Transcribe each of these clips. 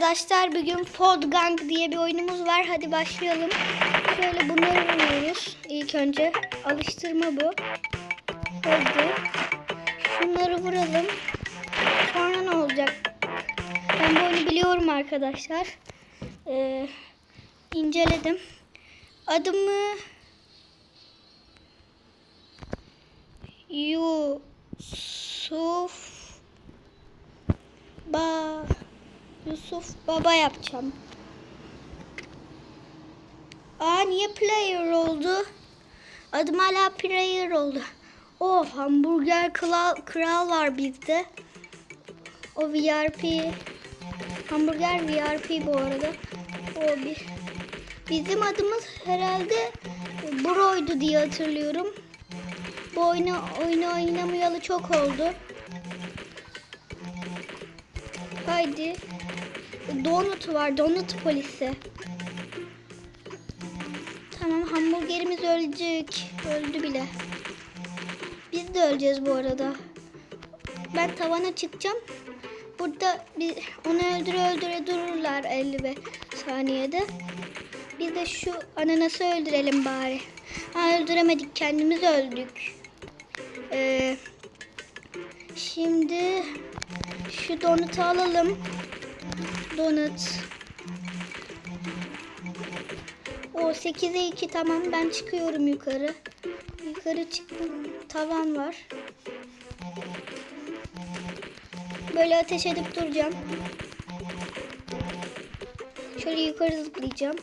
Arkadaşlar bugün Fold Gang diye bir oyunumuz var. Hadi başlayalım. Şöyle bunları vuruyoruz. İlk önce alıştırma bu. Hadi. Şunları vuralım. Sonra ne olacak? Ben bu oyunu biliyorum arkadaşlar. Ee, inceledim. Adımı Yusuf Ba Yusuf Baba yapacağım. Aa niye player oldu? Adım hala player oldu. O hamburger kral, kral var bizde. O VRP. Hamburger VRP bu arada. O bir. Bizim adımız herhalde Bro'ydu diye hatırlıyorum. Bu oyunu, oyunu oynamayalı çok oldu. Haydi. Donut var. Donut polisi. Tamam hamburgerimiz ölecek. Öldü bile. Biz de öleceğiz bu arada. Ben tavana çıkacağım. Burada bir, onu öldüre öldüre dururlar 50 saniyede. Biz de şu ananası öldürelim bari. Ha, öldüremedik kendimiz öldük. Ee, şimdi şu donutu alalım. Donut. O 8'e 2 tamam ben çıkıyorum yukarı. Yukarı çıktım. Tavan var. Böyle ateş edip duracağım. Şöyle yukarı zıplayacağım.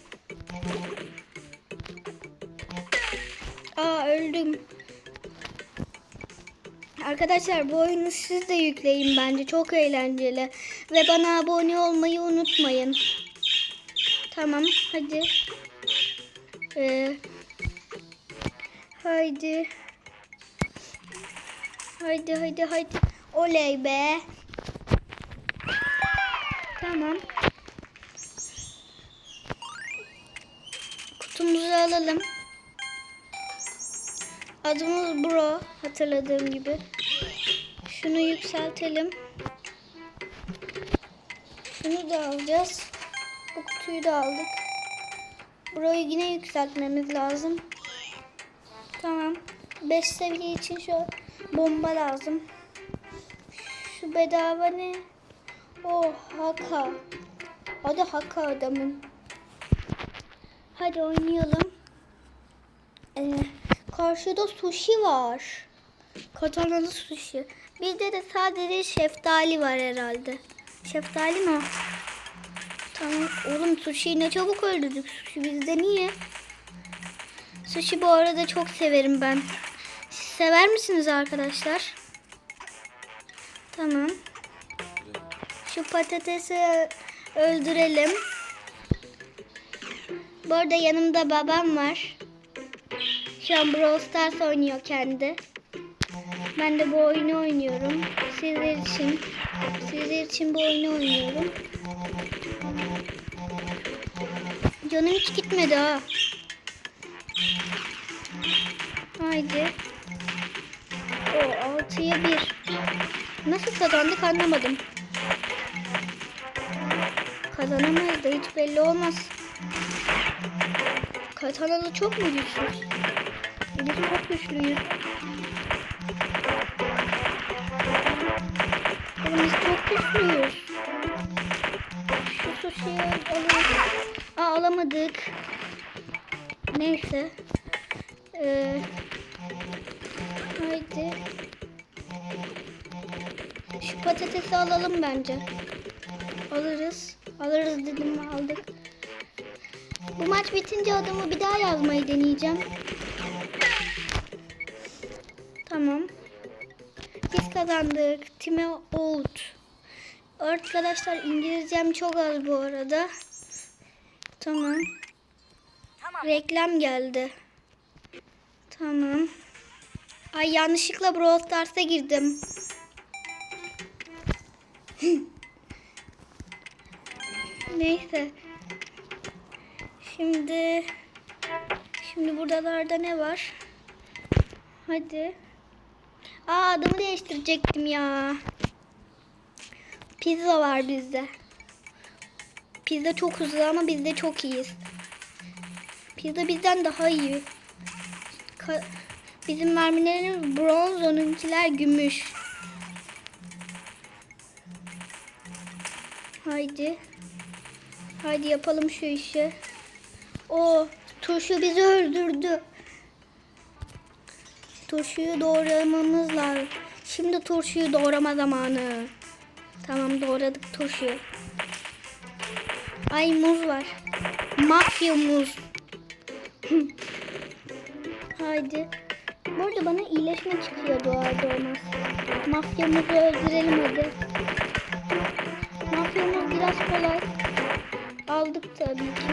Aa öldüm. Arkadaşlar bu oyunu siz de yükleyin bence. Çok eğlenceli. Ve bana abone olmayı unutmayın. Tamam hadi. Ee, haydi. Haydi haydi haydi. Oley be. Tamam. Kutumuzu alalım. Adımız Bro hatırladığım gibi. Şunu yükseltelim. Şunu da alacağız. Bu kutuyu da aldık. Bro'yu yine yükseltmemiz lazım. Tamam. 5 seviye için şu bomba lazım. Şu bedava ne? Oh haka. Adı haka adamın. Hadi oynayalım. Ee, karşıda sushi var. Katanalı sushi. Bizde de sadece şeftali var herhalde. Şeftali mi? Tamam. Oğlum sushi ne çabuk öldürdük. Sushi bizde niye? Sushi bu arada çok severim ben. Siz sever misiniz arkadaşlar? Tamam. Şu patatesi öldürelim. Bu arada yanımda babam var. Şu an Brawl Stars oynuyor kendi. Ben de bu oyunu oynuyorum. Sizler için. Sizler için bu oyunu oynuyorum. Canım hiç gitmedi ha. Haydi. O 6'ya 1. Nasıl kazandık anlamadım. Kazanamayız da hiç belli olmaz. Katanalı çok mu güçlü? Biz çok güçlüyüz. Biz çok güçlüyüz. Şu sushi'yi alırız. Aa alamadık. Neyse. Ee, haydi. Şu patatesi alalım bence. Alırız. Alırız dedim aldık. Bu maç bitince adımı bir daha yazmayı deneyeceğim. Tamam. Kazandık. Time out. Arkadaşlar İngilizcem çok az bu arada. Tamam. Reklam geldi. Tamam. Ay yanlışlıkla Brawl Stars'a girdim. Neyse. Şimdi şimdi buradalarda ne var? Hadi. Aa adımı değiştirecektim ya. Pizza var bizde. Pizza çok hızlı ama biz de çok iyiyiz. Pizza bizden daha iyi. Ka- bizim mermilerimiz bronz, onunkiler gümüş. Haydi. Haydi yapalım şu işi. O turşu bizi öldürdü. Turşuyu doğramamız lazım. Şimdi turşuyu doğrama zamanı. Tamam doğradık turşuyu. Ay muz var. Mafya muz. Haydi. Bu arada bana iyileşme çıkıyor doğar doğmaz. Mafya muzu öldürelim hadi. Mafya muz biraz kolay. Aldık tabii ki.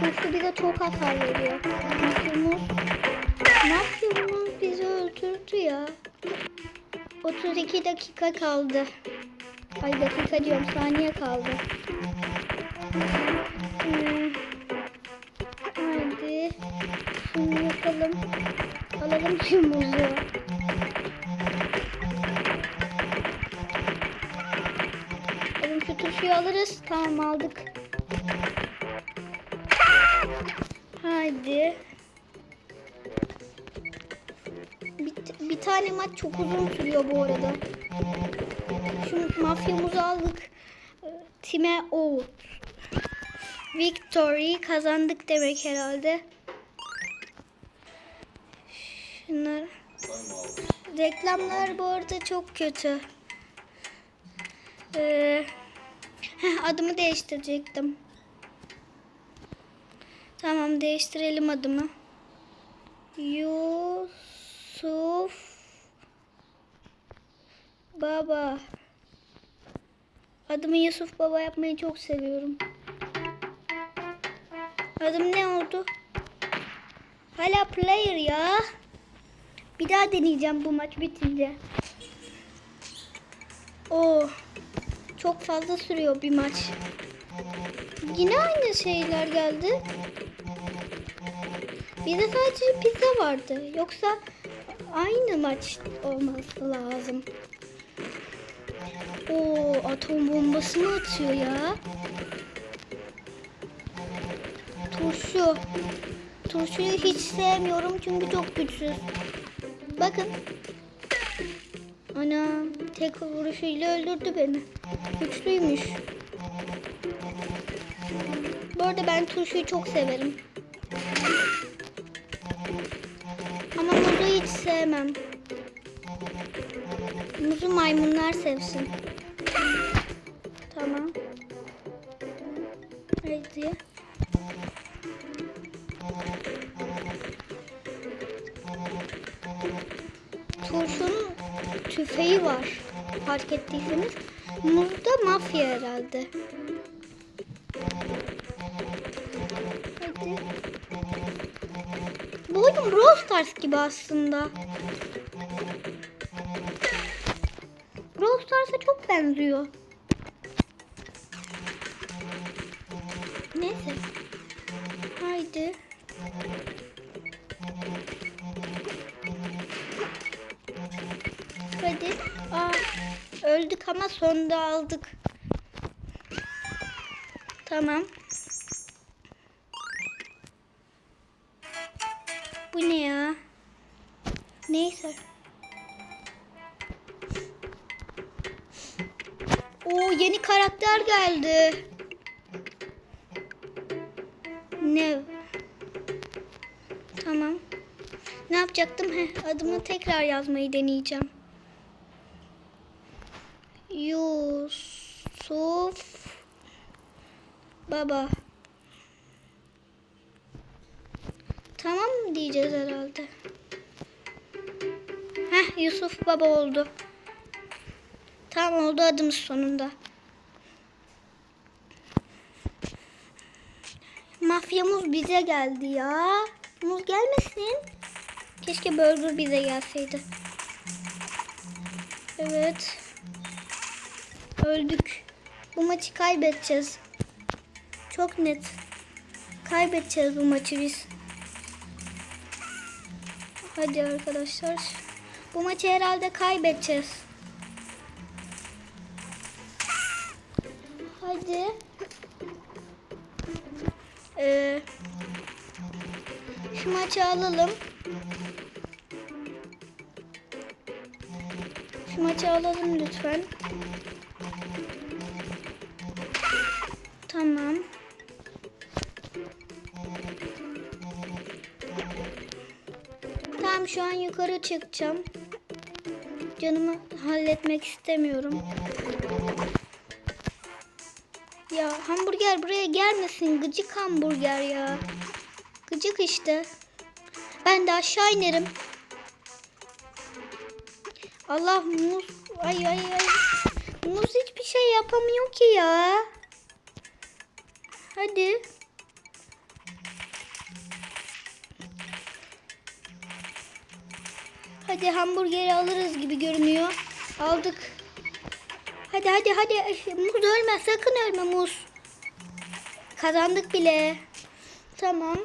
Turşu bize çok hasar veriyor. Mafya muz. Mafya 32 dakika kaldı. Ay dakika diyorum saniye kaldı. Hmm. Haydi. Şunu yapalım. Alalım şu muzu. Oğlum şu turşuyu alırız. Tamam aldık. Haydi. Tane maç çok uzun sürüyor bu arada. Şu mafyamızı aldık. Time out. Victory kazandık demek herhalde. Şunlar. Reklamlar bu arada çok kötü. Ee, adımı değiştirecektim. Tamam değiştirelim adımı. Yusuf Baba. Adımı Yusuf Baba yapmayı çok seviyorum. Adım ne oldu? Hala player ya. Bir daha deneyeceğim bu maç bitince. Oo. Çok fazla sürüyor bir maç. Yine aynı şeyler geldi. Bizde sadece pizza vardı. Yoksa aynı maç olması lazım. Oo, atom bombası mı atıyor ya? Turşu. Turşuyu hiç sevmiyorum çünkü çok güçsüz. Bakın. Ana tek vuruşuyla öldürdü beni. Güçlüymüş. Bu arada ben turşuyu çok severim. Ama muzu hiç sevmem. Muzu maymunlar sevsin. Tamam. Haydi. Turşunun tüfeği var. Fark ettiyseniz. Muzda mafya herhalde. Hadi. Bu oyun Brawl Stars gibi aslında. Stars'a çok benziyor. Neyse. Haydi. Hadi. Aa, öldük ama sonunda aldık. Tamam. Bu ne ya? Neyse. Oo yeni karakter geldi. Ne? Tamam. Ne yapacaktım? Heh, adımı tekrar yazmayı deneyeceğim. Yusuf Baba. Tamam diyeceğiz herhalde? Heh Yusuf Baba oldu. Tamam oldu adımız sonunda. Mafyamız bize geldi ya. Muz gelmesin. Keşke burger bize gelseydi. Evet. Öldük. Bu maçı kaybedeceğiz. Çok net. Kaybedeceğiz bu maçı biz. Hadi arkadaşlar. Bu maçı herhalde kaybedeceğiz. Hadi. Ee, şu maçı alalım. Şu maçı alalım lütfen. Tamam. Tamam şu an yukarı çıkacağım. Canımı halletmek istemiyorum. Ya hamburger buraya gelmesin. Gıcık hamburger ya. Gıcık işte. Ben de aşağı inerim. Allah muz. Ay ay ay. Muz hiçbir şey yapamıyor ki ya. Hadi. Hadi hamburgeri alırız gibi görünüyor. Aldık. Hadi hadi hadi. Muz ölme sakın ölme muz. Kazandık bile. Tamam.